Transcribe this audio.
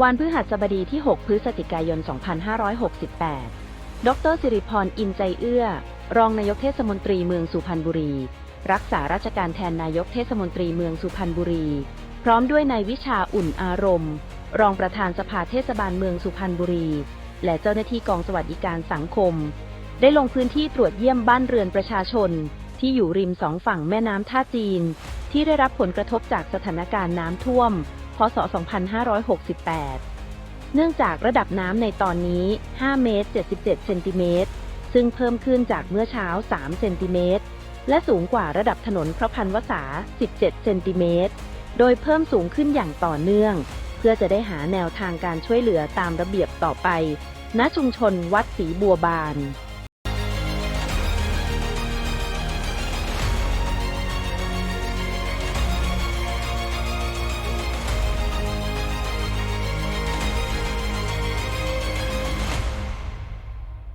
วันพฤหัสบดีที่ 6 พฤศจิกายน 2568 ดรสิริพร อินใจเอื้อ รองนายกเทศมนตรีเมืองสุพรรณบุรี รักษาราชการแทนนายกเทศมนตรีเมืองสุพรรณบุรี พร้อมด้วยนายวิชาอุ่นอารมณ์ รองประธานสภาเทศบาลเมืองสุพรรณบุรี และเจ้าหน้าที่กองสวัสดิการสังคม ได้ลงพื้นที่ตรวจเยี่ยมบ้านเรือนประชาชน ที่อยู่ริมสองฝั่งแม่น้ำท่าจีน ที่ได้รับผลกระทบจากสถานการณ์น้ำท่วม พศ 2568 เนื่องจากระดับน้ำในตอนนี้ 5 เมตร 77 เซนติเมตร ซึ่งเพิ่มขึ้นจากเมื่อเช้า 3 เซนติเมตร และสูงกว่าระดับถนนพระพันวษา 17 เซนติเมตร โดยเพิ่มสูงขึ้นอย่างต่อเนื่อง เพื่อจะได้หาแนวทางการช่วยเหลือตามระเบียบต่อไป ณ ชุมชนวัดศรีบัวบาน